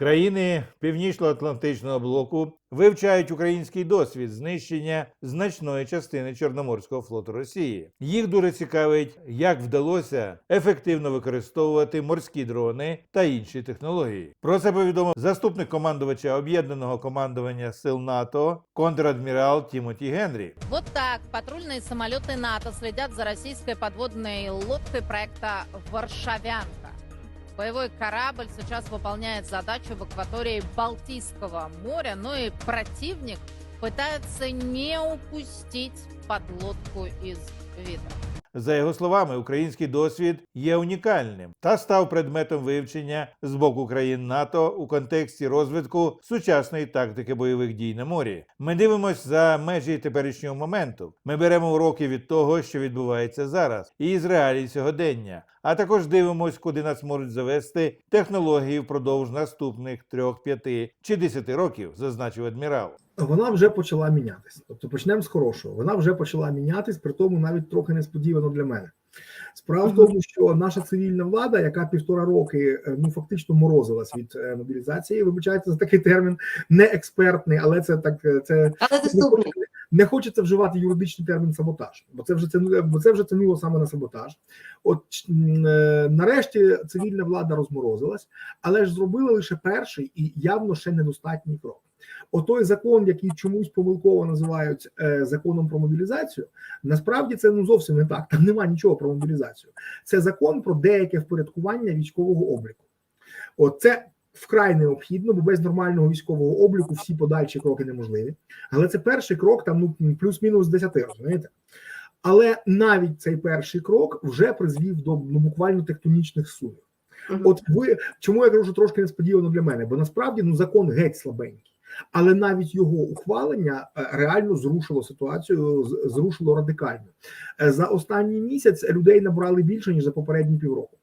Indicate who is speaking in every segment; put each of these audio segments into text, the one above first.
Speaker 1: Країни Північно-Атлантичного блоку вивчають український досвід знищення значної частини Чорноморського флоту Росії. Їх дуже цікавить, як вдалося ефективно використовувати морські дрони та інші технології. Про це повідомив заступник командувача об'єднаного командування сил НАТО контрадмірал Тімоті Генрі.
Speaker 2: Вот так патрульные самолеты НАТО следят за российской подводной лодкой проекта «Варшавянка». Боевой корабль сейчас выполняет задачу в акватории Балтийского моря, но и противник пытается не упустить подлодку из вида.
Speaker 1: За його словами, український досвід є унікальним та став предметом вивчення з боку країн НАТО у контексті розвитку сучасної тактики бойових дій на морі. Ми дивимося за межі теперішнього моменту. Ми беремо уроки від того, що відбувається зараз, і з реалій сьогодення. А також дивимось, куди нас можуть завести технології впродовж наступних трьох, п'яти чи десяти років, зазначив адмірал.
Speaker 3: вона вже почала мінятися. Тобто почнемо з хорошого. Вона вже почала мінятись, при тому навіть трохи несподівано для мене. Справа в тому, що наша цивільна влада, яка півтора роки е, ну фактично морозилась від е, мобілізації, вибачайте за такий термін, не експертний, але це так е, це
Speaker 4: Але
Speaker 3: не хочеться, не хочеться вживати юридичний термін саботаж, бо це вже це бо це вже тянуло саме на саботаж. От нарешті цивільна влада розморозилась, але ж зробила лише перший і явно ще недостатній крок. Отой закон, який чомусь помилково називають е, законом про мобілізацію, насправді це ну зовсім не так. Там немає нічого про мобілізацію. Це закон про деяке впорядкування військового обліку. От це вкрай необхідно, бо без нормального військового обліку всі подальші кроки неможливі. Але це перший крок, там ну плюс-мінус з 10, розумієте? Але навіть цей перший крок вже призвів до ну, буквально тектонічних сумів. От ви чому я кажу, що трошки несподівано для мене, бо насправді ну закон геть слабенький. Але навіть його ухвалення е, реально зрушило ситуацію, зрушило радикально. Е, За останній місяць людей набрали більше ніж за попередні півроку.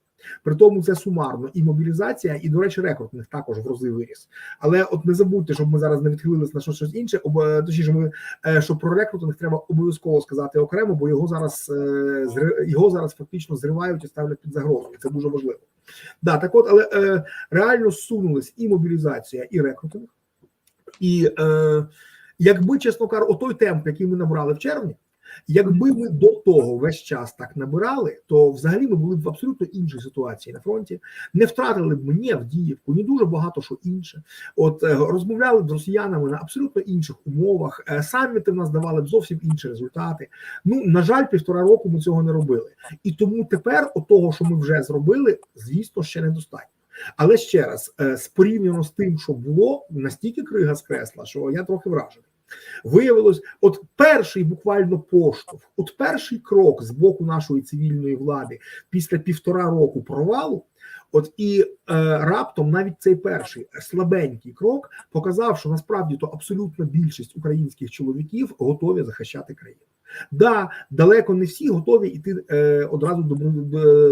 Speaker 3: При тому це сумарно і мобілізація, і, до речі, рекорд у них також в рази виріс. Але от не забудьте, щоб ми зараз не відхилились на щось, інше. Об, е, точніше, ми що про рекрутинг треба обов'язково сказати окремо, бо його зараз його зараз фактично зривають і ставлять під загрозу. Це дуже важливо. Да, так от, але реально зсунулись і мобілізація, і рекрутинг. І е, якби, чесно кажучи, отой темп, який ми набрали в червні, якби ми до того весь час так набирали, то взагалі ми були б в абсолютно іншій ситуації на фронті, не втратили б ми ні Авдіївку, ні дуже багато що інше. От е, розмовляли б з росіянами на абсолютно інших умовах. Е, саміти в нас давали б зовсім інші результати. Ну на жаль, півтора року ми цього не робили, і тому тепер, от того, що ми вже зробили, звісно, ще недостатньо. Але ще раз, е, порівняно з тим, що було, настільки крига скресла, що я трохи вражений. Виявилось, от перший буквально поштовх, от перший крок з боку нашої цивільної влади після півтора року провалу. От і е, раптом навіть цей перший слабенький крок показав, що насправді то абсолютна більшість українських чоловіків готові захищати країну. Да, далеко не всі готові йти е, одразу добро,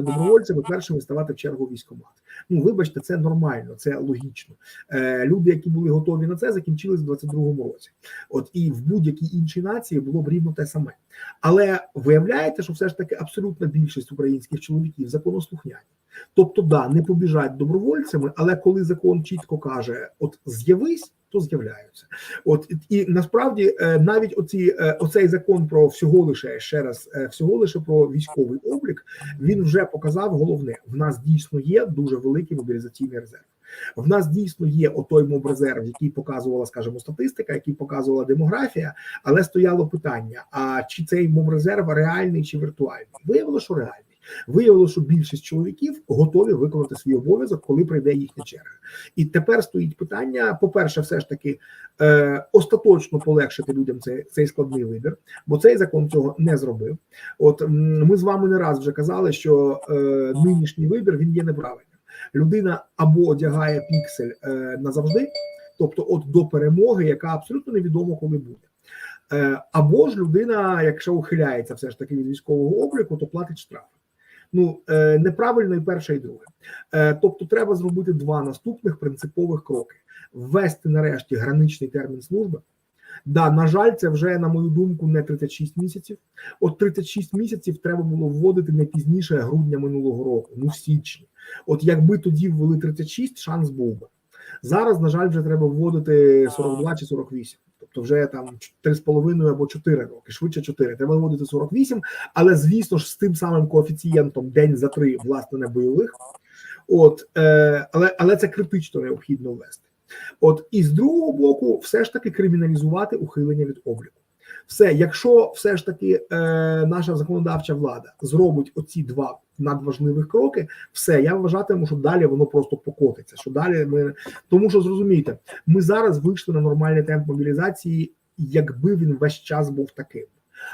Speaker 3: добровольцями першими ставати в чергу військомат. Ну вибачте, це нормально, це логічно. Е, люди, які були готові на це, закінчились в 22-му році. От і в будь-якій іншій нації було б рівно те саме. Але виявляється, що все ж таки абсолютна більшість українських чоловіків законослухняні. Тобто, да, не побіжать добровольцями, але коли закон чітко каже: от з'явись, то з'являються. От і насправді е, навіть оці е, оцей закон про всього лише ще раз, е, всього лише про військовий облік, він вже показав головне: в нас дійсно є дуже великий мобілізаційний резерв. В нас дійсно є отой мобрезерв, який показувала, скажімо, статистика, який показувала демографія, але стояло питання: а чи цей мобрезерв реальний чи віртуальний? Виявилося, що реальний. Виявилося, що більшість чоловіків готові виконати свій обов'язок, коли прийде їхня черга. І тепер стоїть питання: по-перше, все ж таки е, остаточно полегшити людям цей, цей складний вибір, бо цей закон цього не зробив. От ми з вами не раз вже казали, що е, нинішній вибір він є неправильним. Людина або одягає піксель е, назавжди, тобто от до перемоги, яка абсолютно невідомо коли буде. Е, або ж людина, якщо ухиляється все ж таки від військового обліку, то платить штрафи. Ну е, неправильно і перше, і друге. Е, тобто, треба зробити два наступних принципових кроки: ввести нарешті граничний термін служби. Да, на жаль, це вже на мою думку не 36 місяців. От 36 місяців треба було вводити не пізніше грудня минулого року, ну січні. От якби тоді ввели 36, шанс був би. Зараз, на жаль, вже треба вводити 42 чи 48. Тобто вже там 3,5 або 4 роки, швидше 4. Треба вводити 48, але звісно ж з тим самим коефіцієнтом день за три, власне, не бойових. От, е, але, але це критично необхідно ввести. От і з другого боку, все ж таки криміналізувати ухилення від обліку. Все, якщо все ж таки е, наша законодавча влада зробить оці два надважливих кроки, все я вважатиму, що далі воно просто покотиться. Що далі ми тому, що зрозумійте, ми зараз вийшли на нормальний темп мобілізації, якби він весь час був таким.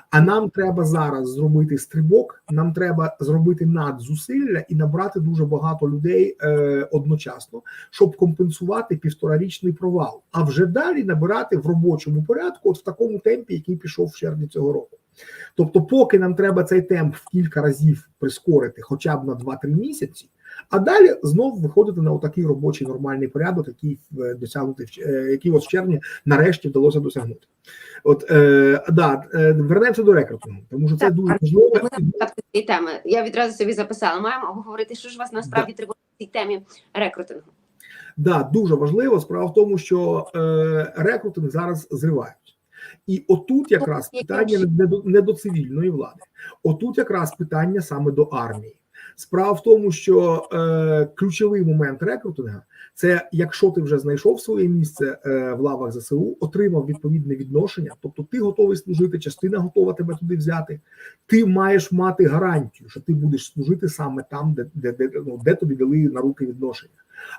Speaker 3: А нам треба зараз зробити стрибок, нам треба зробити надзусилля і набрати дуже багато людей е, одночасно, щоб компенсувати півторарічний провал. А вже далі набирати в робочому порядку, от в такому темпі, який пішов в червні цього року. Тобто, поки нам треба цей темп в кілька разів прискорити, хоча б на 2-3 місяці. А далі знов виходити на отакий робочий нормальний порядок, який е, досягнути е, який от в червні нарешті вдалося досягнути. От е, да, е, вернемося до рекрутингу, тому що це
Speaker 4: Так,
Speaker 3: дуже важливо.
Speaker 4: Ми теми. Я відразу собі записала. Маємо обговорити, що ж вас насправді тривожить в цій темі рекрутингу.
Speaker 3: Да, дуже важливо. Справа в тому, що е, рекрутинг зараз зривають. І отут якраз питання не до, не до цивільної влади. Отут якраз питання саме до армії. Справа в тому, що е, ключовий момент рекрутинга це якщо ти вже знайшов своє місце е, в лавах ЗСУ, отримав відповідне відношення, тобто ти готовий служити, частина готова тебе туди взяти. Ти маєш мати гарантію, що ти будеш служити саме там, де, де, де, ну, де тобі дали на руки відношення.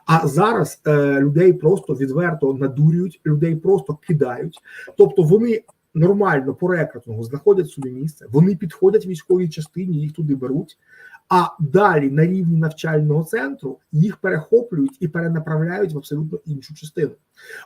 Speaker 3: А зараз е, людей просто відверто надурюють, людей просто кидають. Тобто вони нормально по рекрутингу знаходять собі місце, вони підходять військовій частині, їх туди беруть. А далі на рівні навчального центру їх перехоплюють і перенаправляють в абсолютно іншу частину.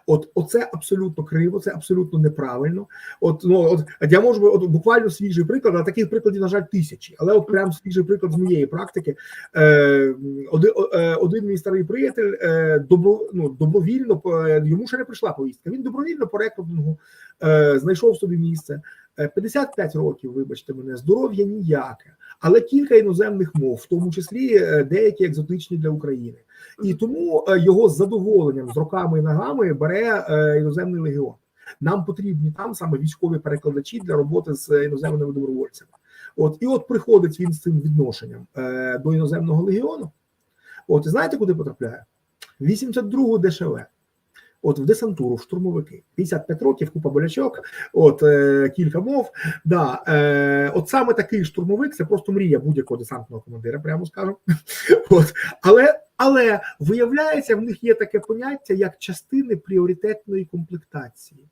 Speaker 3: От оце абсолютно криво, це абсолютно неправильно. От ну от я можу от буквально свіжий приклад, а таких прикладів, на жаль, тисячі. Але от прям свіжий приклад з моєї практики. Е, один, е, один мій старий приятель е, добро, ну, добровільно е, йому ще не прийшла повістка. Він добровільно по рекрутингу е, знайшов собі місце. Е, 55 років, вибачте мене, здоров'я ніяке, але кілька іноземних мов, в тому числі е, деякі екзотичні для України. І тому е, його з задоволенням з руками і ногами бере е, іноземний легіон. Нам потрібні там саме військові перекладачі для роботи з іноземними добровольцями. От і от приходить він з цим відношенням е, до іноземного легіону. От і знаєте, куди потрапляє? 82-го ДШВ. От в десантуру, в штурмовики, 55 років, купа болячок, от е, кілька мов. Да, е, от саме такий штурмовик це просто мрія будь-якого десантного командира, прямо скажу. От, але, але виявляється, в них є таке поняття як частини пріоритетної комплектації.